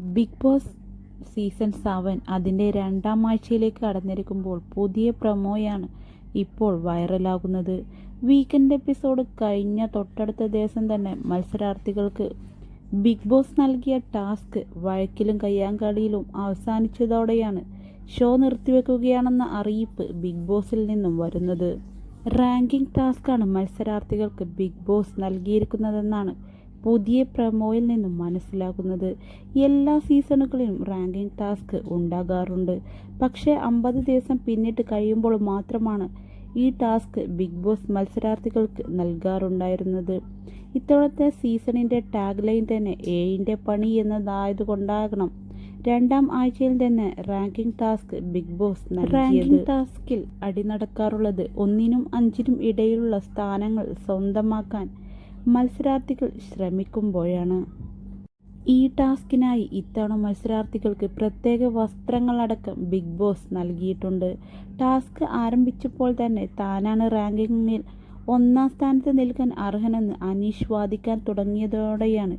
Big Boss season seven അതിന്റെ രണ്ടാം ആഴ്ചയിലേക്ക് കടന്നിരിക്കുമ്പോൾ പുതിയ പ്രൊമോയാണ് ഇപ്പോൾ വൈറലാകുന്നത്. വീക്കെൻഡ് എപ്പിസോഡ് കഴിഞ്ഞ തൊട്ടടുത്ത ദിവസം തന്നെ മത്സരാർത്ഥികൾക്ക് ബിഗ് ബോസ് നൽകിയ ടാസ്ക് വഴക്കിലും കയ്യാങ്കളിയിലും അവസാനിച്ചതോടെയാണ് ഷോ നിർത്തിവെക്കുകയാണെന്ന അറിയിപ്പ് ബിഗ് ബോസിൽ നിന്നും വരുന്നത്. റാങ്കിംഗ് ടാസ്ക്കാണ് മത്സരാർത്ഥികൾക്ക് ബിഗ് ബോസ് നൽകിയിരിക്കുന്നതെന്നാണ് പുതിയ പ്രമോയിൽ നിന്നും മനസ്സിലാക്കുന്നത് എല്ലാ സീസണുകളിലും റാങ്കിംഗ് ടാസ്ക് ഉണ്ടാകാറുണ്ട്. പക്ഷേ അമ്പത് ദിവസം പിന്നിട്ട് കഴിയുമ്പോൾ മാത്രമാണ് ഈ ടാസ്ക് ബിഗ് ബോസ് മത്സരാർത്ഥികൾക്ക് നൽകാറുണ്ടായിരുന്നത്. ഇത്തവണത്തെ സീസണിന്റെ ടാഗ് ലൈൻ തന്നെ എയിന്റെ പണി എന്നതായതുകൊണ്ടാകണം രണ്ടാം ആഴ്ചയിൽ തന്നെ ranking task Bigg Boss ranking ടാസ്കിൽ അടിനടക്കാറുള്ളത് ഒന്നിനും അഞ്ചിനും ഇടയിലുള്ള സ്ഥാനങ്ങൾ സ്വന്തമാക്കാൻ മത്സരാർത്ഥികൾ ശ്രമിക്കുമ്പോഴാണ്. ഈ ടാസ്കിനായി ഇത്തവണ മത്സരാർത്ഥികൾക്ക് പ്രത്യേക വസ്ത്രങ്ങളടക്കം ബിഗ് ബോസ് നൽകിയിട്ടുണ്ട്. ടാസ്ക് ആരംഭിച്ചപ്പോൾ തന്നെ താനാണ് റാങ്കിങ്ങിൽ ഒന്നാം സ്ഥാനത്ത് നിൽക്കാൻ അർഹനെന്ന് അനീഷ് വാദിക്കാൻ തുടങ്ങിയതോടെയാണ്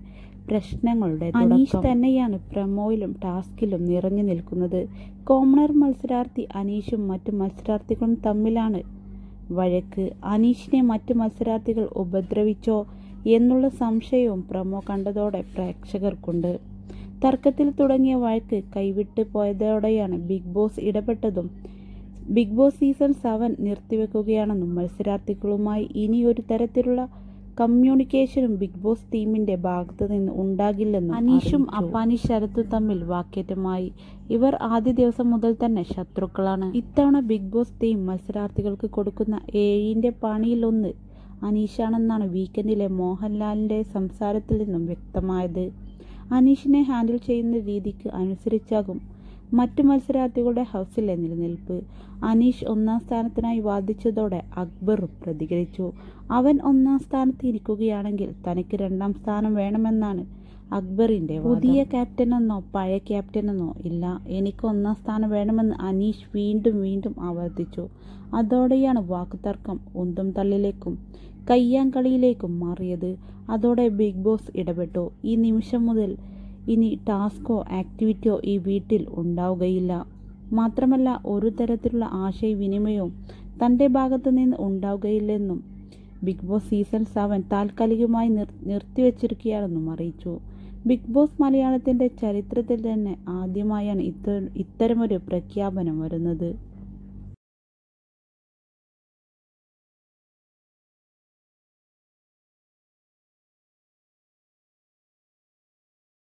പ്രശ്നങ്ങളുടെ അനീഷ് തന്നെയാണ് പ്രമോയിലും ടാസ്കിലും നിറഞ്ഞു നിൽക്കുന്നത്. കോമണർ മത്സരാർത്ഥി അനീഷും മറ്റു മത്സരാർത്ഥികളും തമ്മിലാണ് വഴക്ക് അനീഷിനെ മറ്റു മത്സരാർത്ഥികൾ ഉപദ്രവിച്ചോ എന്നുള്ള സംശയവും പ്രമോ കണ്ടതോടെ പ്രേക്ഷകർക്കുണ്ട്. തർക്കത്തിൽ തുടങ്ങിയ വഴക്ക് കൈവിട്ട് പോയതോടെയാണ് ബിഗ് ബോസ് ഇടപെട്ടതും ബിഗ് ബോസ് സീസൺ സെവൻ നിർത്തിവെക്കുകയാണെന്നും മത്സരാർത്ഥികളുമായി ഇനി ഒരു തരത്തിലുള്ള കമ്മ്യൂണിക്കേഷനും ബിഗ് ബോസ് ടീമിന്റെ ഭാഗത്തു നിന്ന് ഉണ്ടാകില്ലെന്നും അനീഷും അപ്പാനി ശരത്തും തമ്മിൽ വാക്കേറ്റമായി. ഇവർ ആദ്യ ദിവസം മുതൽ തന്നെ ശത്രുക്കളാണ്. ഇത്തവണ ബിഗ് ബോസ് ടീം മത്സരാർത്ഥികൾക്ക് കൊടുക്കുന്ന ഏഴിന്റെ പണിയിലൊന്ന് അനീഷാണെന്നാണ് വീക്കെൻഡിലെ മോഹൻലാലിന്റെ സംസാരത്തിൽ നിന്നും വ്യക്തമായത്. അനീഷിനെ ഹാൻഡിൽ ചെയ്യുന്ന രീതിക്ക് അനുസരിച്ചാകും മറ്റു മത്സരാർത്ഥികളുടെ ഹൗസിലെ നിലനിൽപ്പ്. അനീഷ് ഒന്നാം സ്ഥാനത്തിനായി വാദിച്ചതോടെ അക്ബറും പ്രതികരിച്ചു. അവൻ ഒന്നാം സ്ഥാനത്ത് ഇരിക്കുകയാണെങ്കിൽ തനിക്ക് രണ്ടാം സ്ഥാനം വേണമെന്നാണ് അക്ബറിന്റെ പുതിയ ക്യാപ്റ്റനെന്നോ പഴയ ക്യാപ്റ്റനെന്നോ ഇല്ല. എനിക്ക് ഒന്നാം സ്ഥാനം വേണമെന്ന് അനീഷ് വീണ്ടും വീണ്ടും ആവർത്തിച്ചു. അതോടെയാണ് വാക്കുതർക്കം ഉന്തും തള്ളിലേക്കും കയ്യാങ്കളിയിലേക്കും മാറിയത്. അതോടെ ബിഗ് ബോസ് ഇടപെട്ടു. ഈ നിമിഷം മുതൽ ഇനി ടാസ്കോ ആക്ടിവിറ്റിയോ ഈ വീട്ടിൽ ഉണ്ടാവുകയില്ല. മാത്രമല്ല ഒരു തരത്തിലുള്ള ആശയവിനിമയവും തന്റെ ഭാഗത്തു നിന്ന് ഉണ്ടാവുകയില്ലെന്നും ബിഗ് ബോസ് സീസൺ സെവൻ താൽക്കാലികമായി നിർ നിർത്തിവെച്ചിരിക്കുകയാണെന്നും അറിയിച്ചു. ബിഗ് ബോസ് മലയാളത്തിന്റെ ചരിത്രത്തിൽ തന്നെ ആദ്യമായാണ് ഇത്ത ഇത്തരമൊരു പ്രഖ്യാപനം വരുന്നത്.